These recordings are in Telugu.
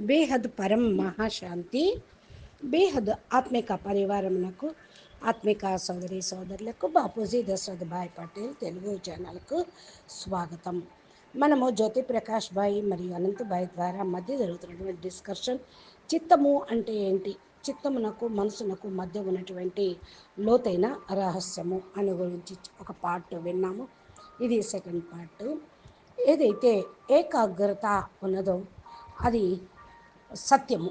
బేహద్ పరం మహాశాంతి బేహద్ ఆత్మిక పరివారమునకు ఆత్మిక సోదరి సోదరులకు బాపూజీ దశరథ్ భాయ్ పటేల్ తెలుగు ఛానల్కు స్వాగతం. మనము జ్యోతి ప్రకాష్ భాయ్ మరియు అనంత్ భాయ్ ద్వారా మధ్య జరుగుతున్నటువంటి డిస్కషన్ చిత్తము అంటే ఏంటి? చిత్తమునకు మనసునకు మధ్య ఉన్నటువంటి లోతైన రహస్యము అని గురించి ఒక పార్ట్ విన్నాము. ఇది సెకండ్ పార్ట్ ఏదైతే ఏకాగ్రత ఉన్నదో అది సత్యము.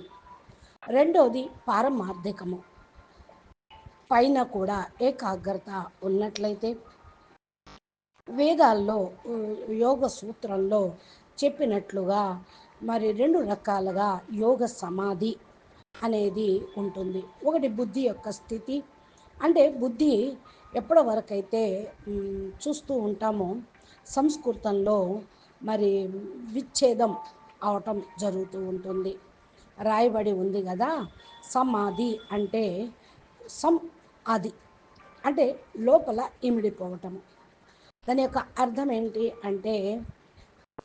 రెండోది పారమార్థికము. పైన కూడా ఏకాగ్రత ఉన్నట్లయితే వేదాల్లో యోగ సూత్రంలో చెప్పినట్లుగా మరి రెండు రకాలుగా యోగ సమాధి అనేది ఉంటుంది. ఒకటి బుద్ధి యొక్క స్థితి. అంటే బుద్ధి ఎప్పటి వరకైతే చూస్తూ ఉంటామో సంస్కృతంలో మరి విచ్ఛేదం అవటం జరుగుతూ ఉంటుంది. రాయబడి ఉంది కదా. సమాధి అంటే సం అది. అంటే లోపల ఇమిడిపోవటము దాని యొక్క అర్థం ఏంటి అంటే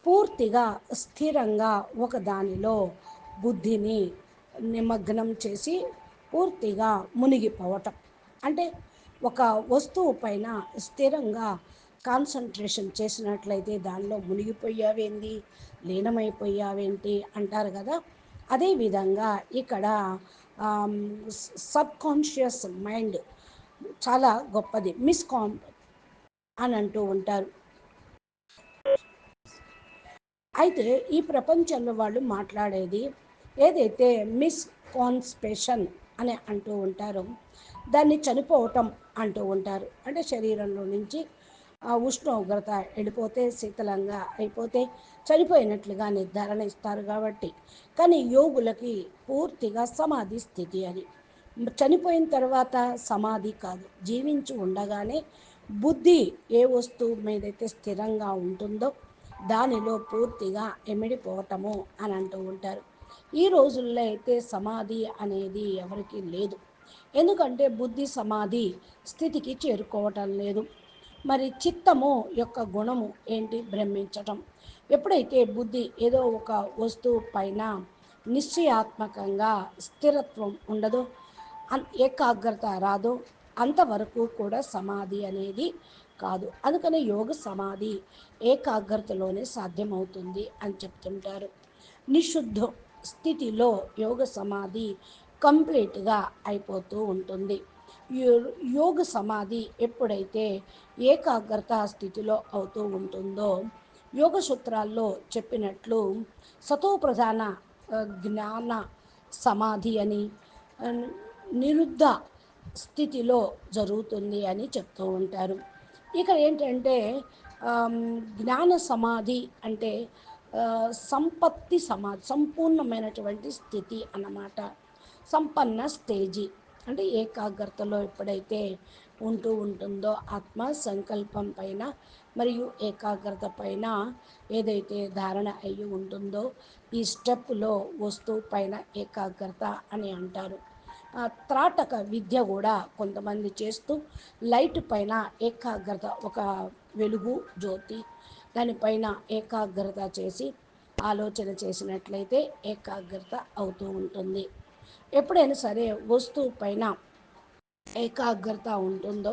పూర్తిగా స్థిరంగా ఒక దానిలో బుద్ధిని నిమగ్నం చేసి పూర్తిగా మునిగిపోవటం. అంటే ఒక వస్తువు పైన స్థిరంగా కాన్సన్ట్రేషన్ చేసినట్లయితే దానిలో మునిగిపోయావేంది లీనమైపోయావేంటి? అంటారు కదా. అదేవిధంగా ఇక్కడ సబ్ కాన్షియస్ మైండ్ చాలా గొప్పది. మిస్కాన్ అని అంటూ ఉంటారు. అయితే ఈ ప్రపంచంలో వాళ్ళు మాట్లాడేది ఏదైతే మిస్ కాన్స్పేషన్ అని అంటూ ఉంటారో దాన్ని చనిపోవటం అంటూ ఉంటారు. అంటే శరీరంలో నుంచి ఆ ఉష్ణోగ్రత వెళ్ళిపోతే శీతలంగా అయిపోతే చనిపోయినట్లుగా నిర్ధారణ ఇస్తారు కాబట్టి. కానీ యోగులకి పూర్తిగా సమాధి స్థితి అని చనిపోయిన తర్వాత సమాధి కాదు. జీవించి ఉండగానే బుద్ధి ఏ వస్తువు మీదైతే స్థిరంగా ఉంటుందో దానిలో పూర్తిగా ఎమిడిపోవటము అని అంటూ ఉంటారు. ఈ రోజుల్లో అయితే సమాధి అనేది ఎవరికి లేదు. ఎందుకంటే బుద్ధి సమాధి స్థితికి చేరుకోవటం లేదు. మరి చిత్తము యొక్క గుణము ఏంటి భ్రమించటం ఎప్పుడైతే బుద్ధి ఏదో ఒక వస్తువు పైన నిశ్చయాత్మకంగా స్థిరత్వం ఉండదో ఏకాగ్రత రాదో అంతవరకు కూడా సమాధి అనేది కాదు. అందుకని యోగ సమాధి ఏకాగ్రతలోనే సాధ్యమవుతుంది అని చెప్తుంటారు. నిశుద్ధ స్థితిలో యోగ సమాధి కంప్లీట్గా అయిపోతూ ఉంటుంది. యోగ సమాధి ఎప్పుడైతే ఏకాగ్రత స్థితిలో అవుతూ ఉంటుందో యోగ సూత్రాల్లో చెప్పినట్లు సతో ప్రధాన జ్ఞాన సమాధి అని నిరుద్ధ స్థితిలో జరుగుతుంది అని చెప్తూ ఉంటారు. ఇక్కడ ఏంటంటే జ్ఞాన సమాధి అంటే సంపత్తి సమాధి సంపూర్ణమైనటువంటి స్థితి అన్నమాట. సంపన్న స్టేజీ. అంటే ఏకాగ్రతలో ఎప్పుడైతే ఉంటూ ఉంటుందో ఆత్మ సంకల్పం పైన మరియు ఏకాగ్రత పైన ఏదైతే ధారణ అయ్యి ఉంటుందో ఈ స్టెప్లో వస్తువు పైన ఏకాగ్రత అని అంటారు. త్రాటక విద్య కూడా కొంతమంది చేస్తూ లైట్ పైన ఏకాగ్రత ఒక వెలుగు జ్యోతి దానిపైన ఏకాగ్రత చేసి ఆలోచన చేసినట్లయితే ఏకాగ్రత అవుతూ ఉంటుంది. ఎప్పుడైనా సరే వస్తువు పైన ఏకాగ్రత ఉంటుందో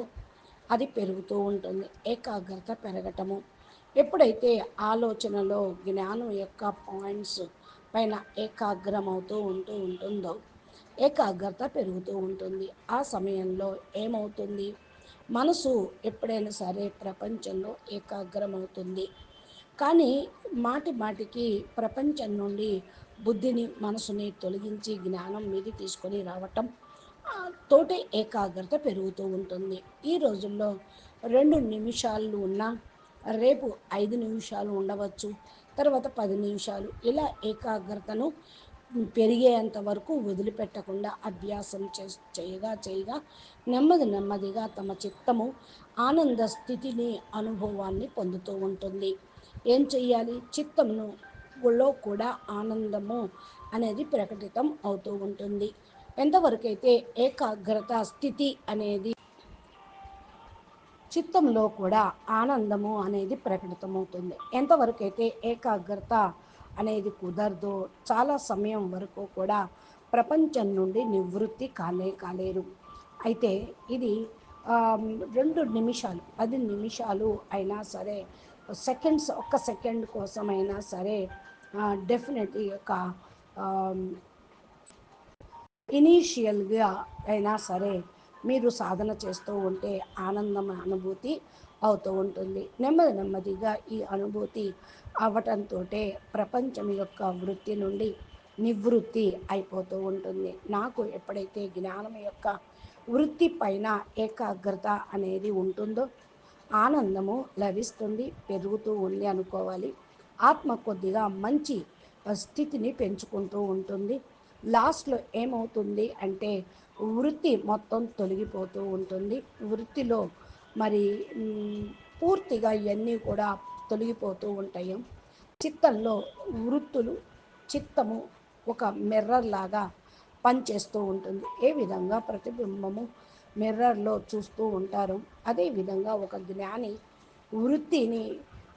అది పెరుగుతూ ఉంటుంది. ఏకాగ్రత పెరగటము. ఎప్పుడైతే ఆలోచనలో జ్ఞానం యొక్క పాయింట్స్ పైన ఏకాగ్రమవుతూ ఉంటూ ఉంటుందో ఏకాగ్రత పెరుగుతూ ఉంటుంది. ఆ సమయంలో ఏమవుతుంది? మనసు ఎప్పుడైనా సరే ప్రపంచంలో ఏకాగ్రమవుతుంది. కానీ మాటి మాటికి ప్రపంచం నుండి బుద్ధిని మనసుని తొలగించి జ్ఞానం మీద తీసుకొని రావటం తోటే ఏకాగ్రత పెరుగుతూ ఉంటుంది. ఈ రోజుల్లో రెండు నిమిషాలు ఉన్న రేపు ఐదు నిమిషాలు ఉండవచ్చు తర్వాత పది నిమిషాలు. ఇలా ఏకాగ్రతను పెరిగేంత వరకు వదిలిపెట్టకుండా అభ్యాసం చే చేయగా చేయగా నెమ్మది నెమ్మదిగా తమ చిత్తము ఆనంద స్థితిని అనుభవాన్ని పొందుతూ ఉంటుంది. ఏం చెయ్యాలి? చిత్తమును లో కూడా ఆనందము అనేది ప్రకటితం అవుతూ ఉంటుంది. ఎంతవరకైతే ఏకాగ్రత స్థితి అనేది చిత్తంలో కూడా ఆనందము అనేది ప్రకటితమవుతుంది. ఎంతవరకైతే ఏకాగ్రత అనేది కుదరదో చాలా సమయం వరకు కూడా ప్రపంచం నుండి నివృత్తి కాలే కాలేరు. అయితే ఇది రెండు నిమిషాలు పది నిమిషాలు అయినా సరే సెకండ్స్ ఒక్క సెకండ్ కోసమైనా సరే డెఫినెట్లీ యొక్క ఇనీషియల్గా అయినా సరే మీరు సాధన చేస్తూ ఉంటే ఆనందం అనుభూతి అవుతూ ఉంటుంది. నెమ్మది నెమ్మదిగా ఈ అనుభూతి అవ్వటంతో ప్రపంచం యొక్క వృత్తి నుండి నివృత్తి అయిపోతూ ఉంటుంది. నాకు ఎప్పుడైతే జ్ఞానం యొక్క వృత్తి పైన ఏకాగ్రత అనేది ఉంటుందో ఆనందము లభిస్తుంది పెరుగుతూ ఉంది అనుకోవాలి. ఆత్మ కొద్దిగా మంచి స్థితిని పెంచుకుంటూ ఉంటుంది. లాస్ట్లో ఏమవుతుంది అంటే వృత్తి మొత్తం తొలగిపోతూ ఉంటుంది. వృత్తిలో మరి పూర్తిగా ఇవన్నీ కూడా తొలగిపోతూ ఉంటాయి. చిత్తంలో వృత్తులు చిత్తము ఒక మిర్రర్ లాగా పనిచేస్తూ ఉంటుంది. ఏ విధంగా? ప్రతిబింబము మిర్రర్లో చూస్తూ ఉంటారు. అదేవిధంగా ఒక జ్ఞాని వృత్తిని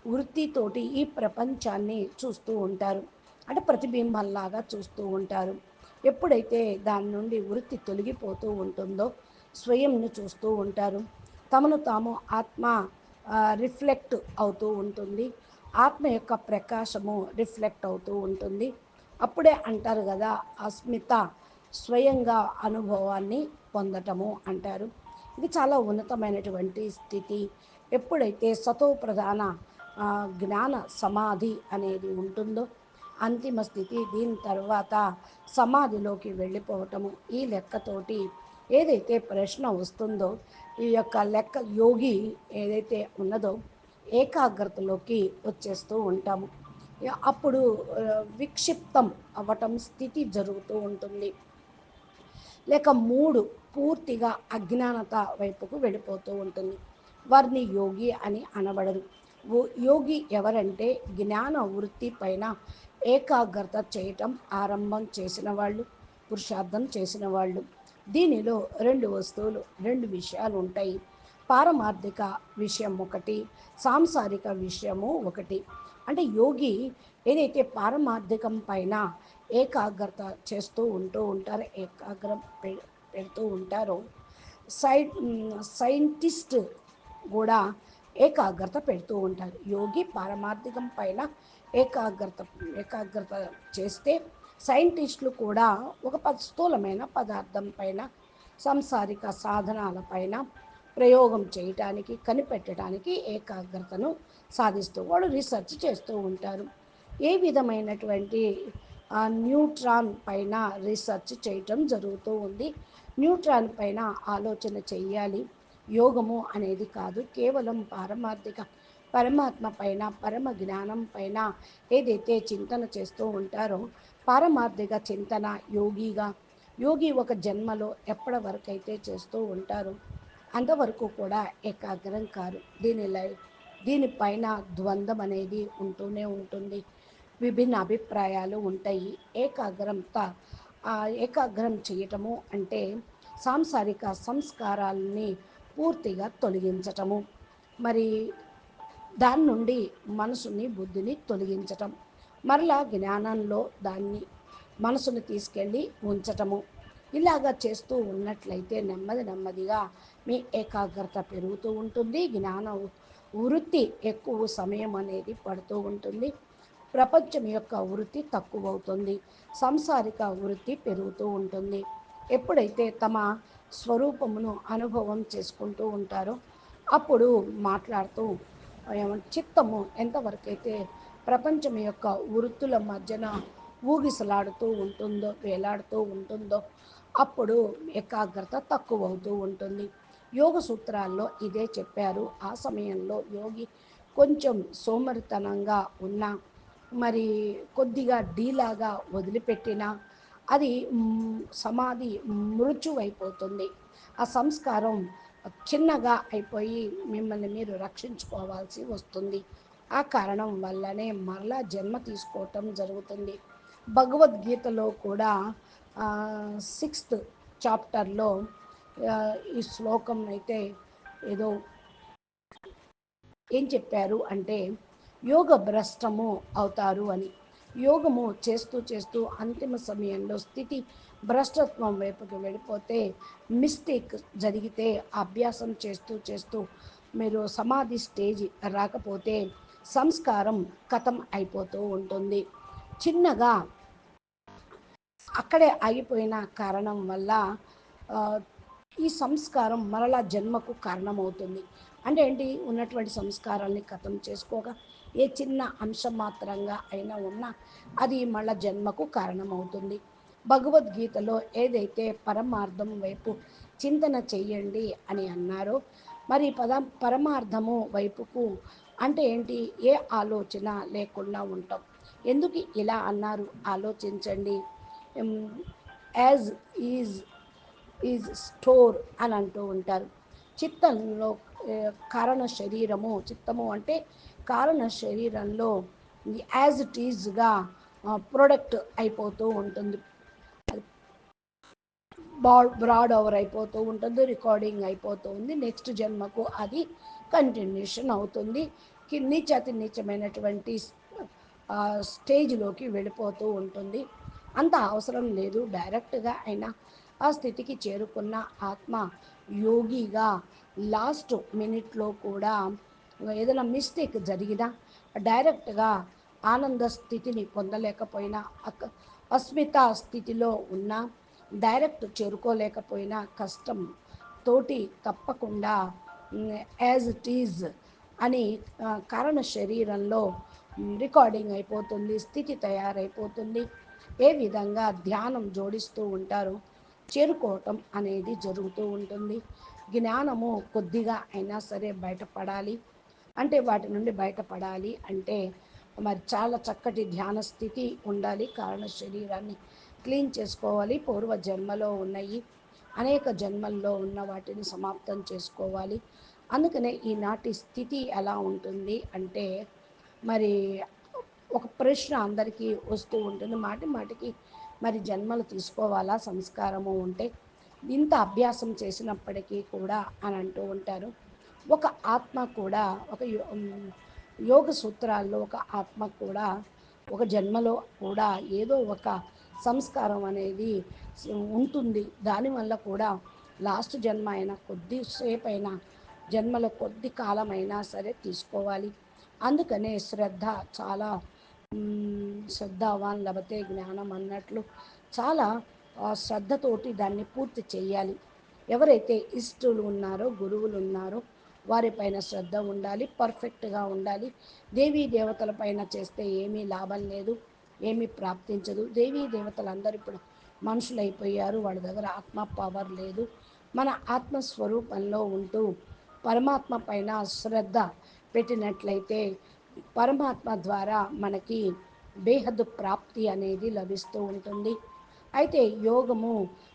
వృత్తితోటి ఈ ప్రపంచాన్ని చూస్తూ ఉంటారు. అంటే ప్రతిబింబంలాగా చూస్తూ ఉంటారు. ఎప్పుడైతే దాని నుండి వృత్తి తొలగిపోతూ ఉంటుందో స్వయంను చూస్తూ ఉంటారు. తమను తాము ఆత్మ రిఫ్లెక్ట్ అవుతూ ఉంటుంది. ఆత్మ యొక్క ప్రకాశము రిఫ్లెక్ట్ అవుతూ ఉంటుంది. అప్పుడే అంటారు కదా అస్మిత స్వయంగా అనుభవాన్ని పొందటము అంటారు. ఇది చాలా ఉన్నతమైనటువంటి స్థితి. ఎప్పుడైతే సతో ప్రధాన జ్ఞాన సమాధి అనేది ఉంటుందో అంతిమ స్థితి దీని తర్వాత సమాధిలోకి వెళ్ళిపోవటము. ఈ లెక్కతోటి ఏదైతే ప్రశ్న వస్తుందో ఈ యొక్క లెక్క యోగి ఏదైతే ఉన్నదో ఏకాగ్రతలోకి వచ్చేస్తూ ఉంటాము. అప్పుడు విక్షిప్తం అవ్వటం స్థితి జరుగుతూ ఉంటుంది. లేక మూడు పూర్తిగా అజ్ఞానత వైపుకు వెళ్ళిపోతూ ఉంటుంది. వారిని యోగి అని అనబడరు. యోగి ఎవరంటే జ్ఞాన వృత్తి పైన ఏకాగ్రత చేయటం ఆరంభం చేసిన వాళ్ళు పురుషార్థం చేసిన వాళ్ళు. దీనిలో రెండు వస్తువులు రెండు విషయాలు ఉంటాయి. పారమార్థిక విషయం ఒకటి సాంసారిక విషయము ఒకటి. అంటే యోగి ఏదైతే పారమార్థికం పైన ఏకాగ్రత చేస్తూ ఉంటూ ఉంటారో ఏకాగ్రం పెడుతూ ఉంటారో సై సైంటిస్ట్ కూడా ఏకాగ్రత పెడుతూ ఉంటారు. యోగి పారమార్థికం పైన ఏకాగ్రత ఏకాగ్రత చేస్తే సైంటిస్టులు కూడా ఒక స్థూలమైన పదార్థం పైన సంసారిక సాధనాల పైన ప్రయోగం చేయటానికి కనిపెట్టడానికి ఏకాగ్రతను సాధిస్తూ వాడు రీసెర్చ్ చేస్తూ ఉంటారు. ఏ విధమైనటువంటి న్యూట్రాన్ పైన రీసెర్చ్ చేయటం జరుగుతూ ఉంది. న్యూట్రాన్ పైన ఆలోచన చెయ్యాలి. యోగము అనేది కాదు. కేవలం పారమార్థిక పరమాత్మ పైన పరమ జ్ఞానం పైన ఏదైతే చింతన చేస్తూ ఉంటారో పారమార్థిక చింతన యోగిగా యోగి ఒక జన్మలో ఎప్పటి వరకు అయితే చేస్తూ ఉంటారో అంతవరకు కూడా ఏకాగ్రం కారు. దీని లై దీనిపైన ద్వంద్వం అనేది ఉంటూనే ఉంటుంది. విభిన్న అభిప్రాయాలు ఉంటాయి. ఏకాగ్రంత ఏకాగ్రం చేయటము అంటే సాంసారిక సంస్కారాలని పూర్తిగా తొలగించటము. మరి దాని నుండి మనసుని బుద్ధిని తొలగించటం. మరలా జ్ఞానంలో దాన్ని మనసును తీసుకెళ్ళి ఉంచటము. ఇలాగా చేస్తూ ఉన్నట్లయితే నెమ్మది నెమ్మదిగా మీ ఏకాగ్రత పెరుగుతూ ఉంటుంది. జ్ఞాన వృత్తి ఎక్కువ సమయం అనేది పడుతూ ఉంటుంది. ప్రపంచం యొక్క వృత్తి తక్కువ అవుతుంది సంసారిక వృత్తి పెరుగుతూ ఉంటుంది. ఎప్పుడైతే తమ స్వరూపమును అనుభవం చేసుకుంటూ ఉంటారో. అప్పుడు మాట్లాడుతూ చిత్తము ఎంతవరకైతే ప్రపంచం యొక్క వృత్తుల మధ్యన ఊగిసలాడుతూ ఉంటుందో వేలాడుతూ ఉంటుందో అప్పుడు ఏకాగ్రత తక్కువ అవుతూ ఉంటుంది. యోగ సూత్రాల్లో ఇదే చెప్పారు. ఆ సమయంలో యోగి కొంచెం సోమరితనంగా ఉన్న మరి కొద్దిగా డీలాగా వదిలిపెట్టిన అది సమాధి మృత్యువైపోతుంది. ఆ సంస్కారం చిన్నగా అయిపోయి మిమ్మల్ని మీరు రక్షించుకోవాల్సి వస్తుంది. ఆ కారణం వల్లనే మరలా జన్మ తీసుకోవటం జరుగుతుంది. భగవద్గీతలో కూడా సిక్స్త్ చాప్టర్లో ఈ శ్లోకం అయితే ఏదో ఏం చెప్పారు అంటే యోగ భ్రష్టము అవుతారు అని. యోగము చేస్తూ చేస్తూ అంతిమ సమయంలో స్థితి భ్రష్టత్వం వైపుకి వెళ్ళిపోతే మిస్టేక్ జరిగితే అభ్యాసం చేస్తూ చేస్తూ మీరు సమాధి స్టేజ్ రాకపోతే సంస్కారం కథం అయిపోతూ ఉంటుంది. చిన్నగా అక్కడే ఆగిపోయిన కారణం వల్ల ఈ సంస్కారం మరలా జన్మకు కారణమవుతుంది. అంటే ఏంటి? ఉన్నటువంటి సంస్కారాన్ని కథం చేసుకోగా ఏ చిన్న అంశం మాత్రంగా అయినా ఉన్నా అది మళ్ళా జన్మకు కారణమవుతుంది. భగవద్గీతలో ఏదైతే పరమార్థం వైపు చింతన చెయ్యండి అని అన్నారో మరి పద పరమార్థము వైపుకు అంటే ఏంటి? ఏ ఆలోచన లేకుండా ఉంటాం. ఎందుకు ఇలా అన్నారు? ఆలోచించండి. యాజ్ ఈజ్ ఈజ్ స్టోర్ అని అంటూ ఉంటారు. చిత్తంలో కారణ శరీరము చిత్తము అంటే కారణ శరీరంలో యాజ్ ఇట్ ఈజ్గా ప్రొడక్ట్ అయిపోతూ ఉంటుంది. బ్రాడ్ ఓవర్ అయిపోతూ ఉంటుంది రికార్డింగ్ అయిపోతూ ఉంది. నెక్స్ట్ జన్మకు అది కంటిన్యూషన్ అవుతుంది. నీచతి నీచమైనటువంటి స్టేజ్లోకి వెళ్ళిపోతూ ఉంటుంది. అంత అవసరం లేదు. డైరెక్ట్గా అయినా ఆ స్థితికి చేరుకున్న ఆత్మ యోగిగా లాస్ట్ మినిట్లో కూడా ఏదైనా మిస్టేక్ జరిగినా డైరెక్ట్గా ఆనంద స్థితిని పొందలేకపోయినా అస్మిత స్థితిలో ఉన్న డైరెక్ట్ చేరుకోలేకపోయినా కష్టం తోటి తప్పకుండా యాజ్ ఇట్ ఈజ్ అని కారణ శరీరంలో రికార్డింగ్ అయిపోతుంది స్థితి తయారైపోతుంది. ఏ విధంగా ధ్యానం జోడిస్తూ ఉంటారు? చేరుకోవటం అనేది జరుగుతూ ఉంటుంది. జ్ఞానము కొద్దిగా అయినా సరే బయటపడాలి. అంటే వాటి నుండి బయటపడాలి అంటే మరి చాలా చక్కటి ధ్యాన స్థితి ఉండాలి. కారణ శరీరాన్ని క్లీన్ చేసుకోవాలి. పూర్వ జన్మలో ఉన్నాయి అనేక జన్మల్లో ఉన్న వాటిని సమాప్తం చేసుకోవాలి. అందుకనే ఈనాటి స్థితి ఎలా ఉంటుంది అంటే మరి ఒక ప్రశ్న అందరికీ వస్తూ ఉంటుంది. మాటి మాటికి మరి జన్మలు తీసుకోవాలా? సంస్కారము ఉంటే ఇంత అభ్యాసం చేసినప్పటికీ కూడా అని అంటూ ఉంటారు. ఒక ఆత్మ కూడా ఒక యోగ సూత్రాల్లో ఒక ఆత్మ కూడా ఒక జన్మలో కూడా ఏదో ఒక సంస్కారం అనేది ఉంటుంది. దానివల్ల కూడా లాస్ట్ జన్మ అయినా కొద్దిసేపు అయినా జన్మలో కొద్ది కాలమైనా సరే తీసుకోవాలి. అందుకనే శ్రద్ధ చాలా శ్రద్ధావాన్ లభతే జ్ఞానం అన్నట్లు చాలా శ్రద్ధతోటి దాన్ని పూర్తి చేయాలి. ఎవరైతే ఇష్టలు ఉన్నారో గురువులు ఉన్నారో వారిపైన శ్రద్ధ ఉండాలి పర్ఫెక్ట్గా ఉండాలి. దేవీ దేవతల పైన చేస్తే ఏమీ లాభం లేదు ఏమీ ప్రాప్తించదు. దేవీ దేవతలందరూ ఇప్పుడు మనుషులైపోయారు వాళ్ళ దగ్గర ఆత్మ పవర్ లేదు. మన ఆత్మస్వరూపంలో ఉంటూ పరమాత్మ పైన శ్రద్ధ పెట్టినట్లయితే పరమాత్మ ద్వారా మనకి బేహద్దు ప్రాప్తి అనేది లభిస్తూ ఉంటుంది. అయితే యోగము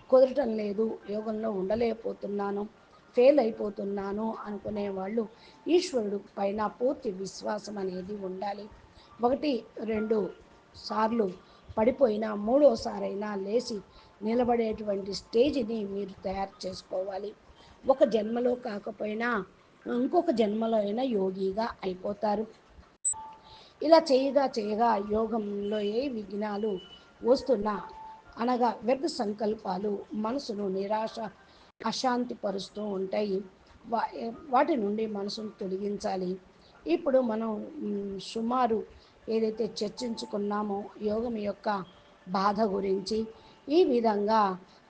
కుదరటం లేదు యోగంలో ఉండలేకపోతున్నాను. ఫెయిల్ అయిపోతున్నాను అనుకునే వాళ్ళు ఈశ్వరుడు పైన పూర్తి విశ్వాసం అనేది ఉండాలి. ఒకటి రెండు సార్లు పడిపోయినా మూడోసారైనా లేచి నిలబడేటువంటి స్టేజ్ని మీరు తయారు చేసుకోవాలి. ఒక జన్మలో కాకపోయినా ఇంకొక జన్మలో అయినా యోగిగా అయిపోతారు. ఇలా చేయగా చేయగా యోగంలో ఏ విఘ్నాలు వస్తున్నా అనగా వ్యర్థ సంకల్పాలు మనసును నిరాశ అశాంతి పరుస్తూ ఉంటాయి వాటి నుండి మనసును తొలగించాలి. ఇప్పుడు మనం సుమారు ఏదైతే చర్చించుకున్నామో యోగం యొక్క బాధ గురించి ఈ విధంగా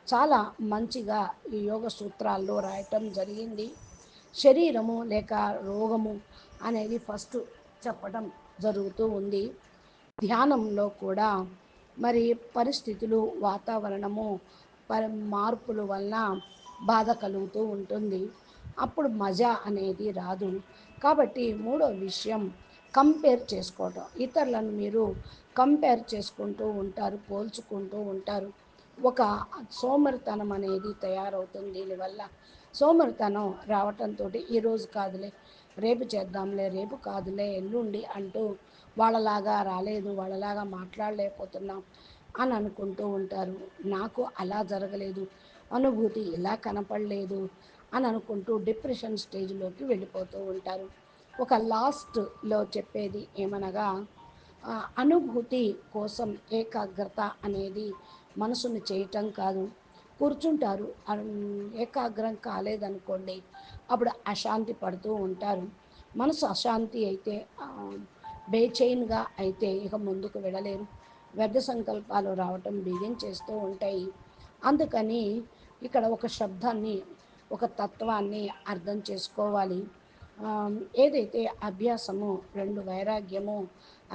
చాలా మంచిగా ఈ యోగ సూత్రాల్లో రాయటం జరిగింది. శరీరము లేక రోగము అనేది ఫస్ట్ చెప్పడం జరుగుతూ ఉంది. ధ్యానంలో కూడా మరి పరిస్థితులు వాతావరణము పరి మార్పుల వలన బాధ కలుగుతూ ఉంటుంది. అప్పుడు మజా అనేది రాదు. కాబట్టి మూడో విషయం కంపేర్ చేసుకోవటం. ఇతరులను మీరు కంపేర్ చేసుకుంటూ ఉంటారు పోల్చుకుంటూ ఉంటారు. ఒక సోమరితనం అనేది తయారవుతుంది దీనివల్ల. సోమరితనం రావటంతో ఈరోజు కాదులే రేపు చేద్దాంలే రేపు కాదులే ఎల్లుండి అంటూ వాళ్ళలాగా రాలేదు వాళ్ళలాగా మాట్లాడలేకపోతున్నాం అని అనుకుంటూ ఉంటారు. నాకు అలా జరగలేదు. అనుభూతి ఇలా కనపడలేదు అని అనుకుంటూ డిప్రెషన్ స్టేజ్లోకి వెళ్ళిపోతూ ఉంటారు. ఒక లాస్ట్లో చెప్పేది ఏమనగా అనుభూతి కోసం ఏకాగ్రత అనేది మనసును చేయటం కాదు. కూర్చుంటారు ఏకాగ్రం కాలేదనుకోండి అప్పుడు అశాంతి పడుతూ ఉంటారు. మనసు అశాంతి అయితే బేచైన్గా అయితే ఇక ముందుకు వెళ్ళలేరు. వ్యర్థ సంకల్పాలు రావటం బిగిన్ చేస్తూ ఉంటాయి. అందుకని ఇక్కడ ఒక శబ్దాన్ని ఒక తత్వాన్ని అర్థం చేసుకోవాలి. ఏదైతే అభ్యాసము రెండు వైరాగ్యము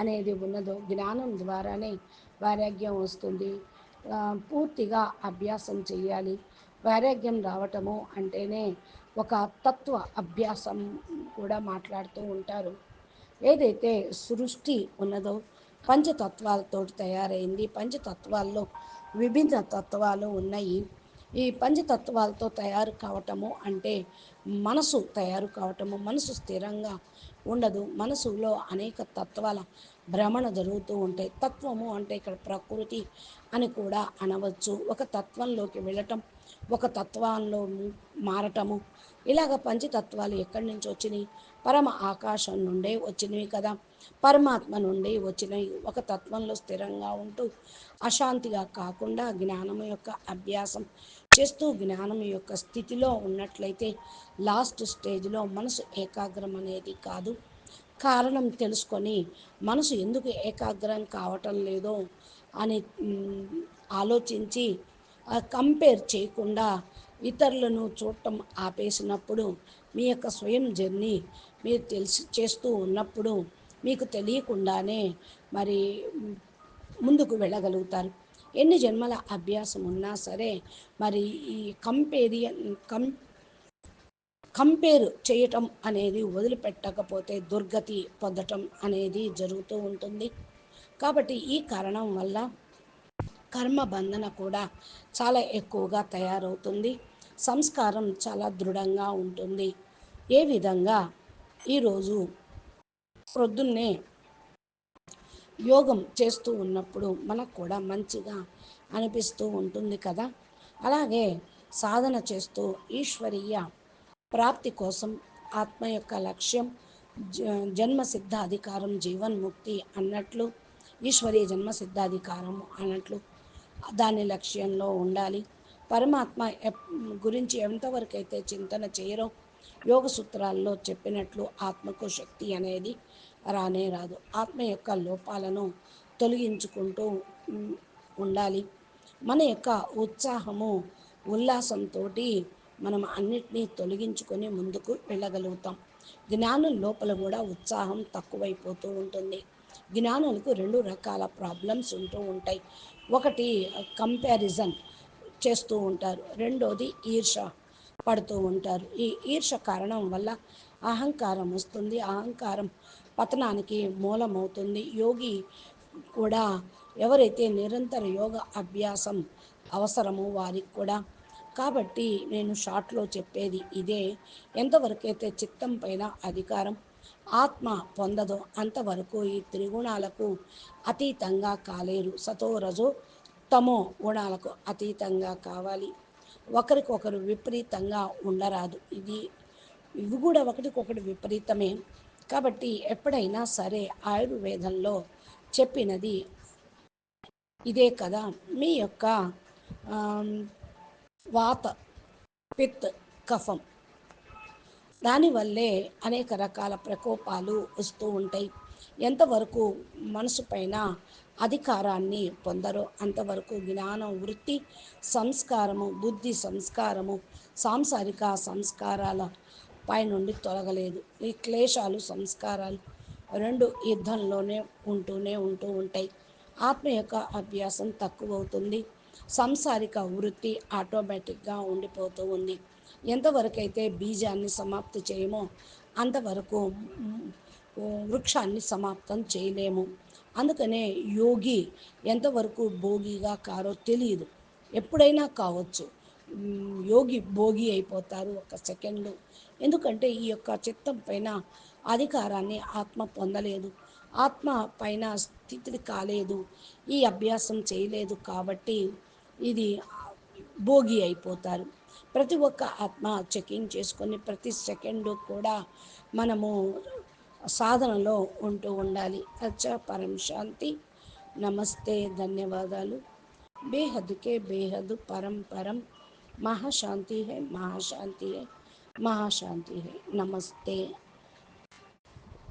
అనేది ఉన్నదో జ్ఞానం ద్వారానే వైరాగ్యం వస్తుంది. పూర్తిగా అభ్యాసం చేయాలి వైరాగ్యం రావటము అంటేనే ఒక తత్వ అభ్యాసం కూడా మాట్లాడుతూ ఉంటారు. ఏదైతే సృష్టి ఉన్నదో పంచతత్వాలతో తయారైంది. పంచతత్వాల్లో విభిన్న తత్వాలు ఉన్నాయి. ఈ పంచతత్వాలతో తయారు కావటము అంటే మనసు తయారు కావటము. మనసు స్థిరంగా ఉండదు. మనసులో అనేక తత్వాల భ్రమణ జరుగుతూ ఉంటాయి. తత్వము అంటే ఇక్కడ ప్రకృతి అని కూడా అనవచ్చు. ఒక తత్వంలోకి వెళ్ళటం ఒక తత్వంలో మారటము. ఇలాగ పంచతత్వాలు ఎక్కడి నుంచి వచ్చినాయి? పరమ ఆకాశం నుండే వచ్చినవి కదా. పరమాత్మ నుండి వచ్చినవి. ఒక తత్వంలో స్థిరంగా ఉంటూ అశాంతిగా కాకుండా జ్ఞానం యొక్క అభ్యాసం చేస్తూ జ్ఞానం యొక్క స్థితిలో ఉన్నట్లయితే లాస్ట్ స్టేజ్లో మనసు ఏకాగ్రం అనేది కాదు. కారణం తెలుసుకొని మనసు ఎందుకు ఏకాగ్రం కావటం లేదో అని ఆలోచించి కంపేర్ చేయకుండా ఇతరులను చూడటం ఆపేసినప్పుడు మీ యొక్క స్వయం జర్నీ మీరు తెలిసి చేస్తూ ఉన్నప్పుడు మీకు తెలియకుండానే మరి ముందుకు వెళ్ళగలుగుతారు. ఎన్ని జన్మల అభ్యాసం ఉన్నా సరే మరి ఈ కంపేరియన్ కం కంపేర్ చేయటం అనేది వదిలిపెట్టకపోతే దుర్గతి పొందటం అనేది జరుగుతూ ఉంటుంది. కాబట్టి ఈ కారణం వల్ల కర్మ బంధన కూడా చాలా ఎక్కువగా తయారవుతుంది. సంస్కారం చాలా దృఢంగా ఉంటుంది. ఏ విధంగా ఈరోజు ప్రొద్దున్నే యోగం చేస్తూ ఉన్నప్పుడు మనకు కూడా మంచిగా అనిపిస్తూ ఉంటుంది కదా? అలాగే సాధన చేస్తూ ఈశ్వరీయ ప్రాప్తి కోసం ఆత్మ యొక్క లక్ష్యం జన్మ సిద్ధాధికారం జీవన్ముక్తి అన్నట్లు ఈశ్వరీయ జన్మ సిద్ధాధికారం అన్నట్లు దాని లక్ష్యంలో ఉండాలి. పరమాత్మ గురించి ఎంతవరకు అయితే చింతన చేయరో యోగ సూత్రాల్లో చెప్పినట్లు ఆత్మకు శక్తి అనేది రానే రాదు. ఆత్మ యొక్క లోపాలను తొలగించుకుంటూ ఉండాలి. మన యొక్క ఉత్సాహము ఉల్లాసంతో మనం అన్నిటినీ తొలగించుకొని ముందుకు వెళ్ళగలుగుతాం. జ్ఞానం లోపల కూడా ఉత్సాహం తక్కువైపోతూ ఉంటుంది. జ్ఞానులకు రెండు రకాల ప్రాబ్లమ్స్ ఉంటూ ఉంటాయి. ఒకటి కంపారిజన్ చేస్తూ ఉంటారు. రెండోది ఈర్ష. పడుతూ ఉంటారు. ఈ ఈర్ష కారణం వల్ల అహంకారం వస్తుంది. అహంకారం పతనానికి మూలమవుతుంది. యోగి కూడా ఎవరైతే నిరంతర యోగ అభ్యాసం అవసరమో వారికి కూడా. కాబట్టి నేను షార్ట్లో చెప్పేది ఇదే. ఎంతవరకైతే చిత్తం పైన అధికారం ఆత్మ పొందదో అంతవరకు ఈ త్రిగుణాలకు అతీతంగా కాలేరు. సతో రజో తమో గుణాలకు అతీతంగా కావాలి. ఒకరికొకరు విపరీతంగా ఉండరాదు. ఇది ఇవి కూడా ఒకటికొకటి విపరీతమే. కాబట్టి ఎప్పుడైనా సరే ఆయుర్వేదంలో చెప్పినది ఇదే కదా. మీ యొక్క వాత పిత్ కఫం దానివల్లే అనేక రకాల ప్రకోపాలు వస్తూ ఉంటాయి. ఎంతవరకు మనసు పైన అధికారాన్ని పొందరో అంతవరకు జ్ఞానం వృత్తి సంస్కారము బుద్ధి సంస్కారము సాంసారిక సంస్కారాల పైనుండి తొలగలేదు. ఈ క్లేశాలు సంస్కారాలు రెండు యుద్ధంలోనే ఉంటూనే ఉంటూ ఉంటాయి. ఆత్మ యొక్క అభ్యాసం తక్కువ అవుతుంది సంసారిక వృత్తి ఆటోమేటిక్గా ఉండిపోతూ ఉంది. ఎంతవరకైతే బీజాన్ని సమాప్తి చేయమో అంతవరకు వృక్షాన్ని సమాప్తం చేయలేము. అందుకనే యోగి ఎంతవరకు భోగిగా కారో తెలియదు. ఎప్పుడైనా కావచ్చు. యోగి భోగి అయిపోతారు ఒక సెకండ్లో. ఎందుకంటే ఈ యొక్క చిత్తం పైన అధికారాన్ని ఆత్మ పొందలేదు. ఆత్మ పైన స్థితి కాలేదు. ఈ అభ్యాసం చేయలేదు కాబట్టి ఇది భోగి అయిపోతారు. ప్రతి ఒక్క ఆత్మ చెకింగ్ చేసుకొని ప్రతి సెకండు కూడా మనము సాధనలో ఉంటూ ఉండాలి. అచ్చా పరం శాంతి. నమస్తే. ధన్యవాదాలు. బేహదుకే బేహదు బేహద్ పరం పరం. మహాశాంతి హై మహాశాంతి హై మహాశాంతి హై. నమస్తే.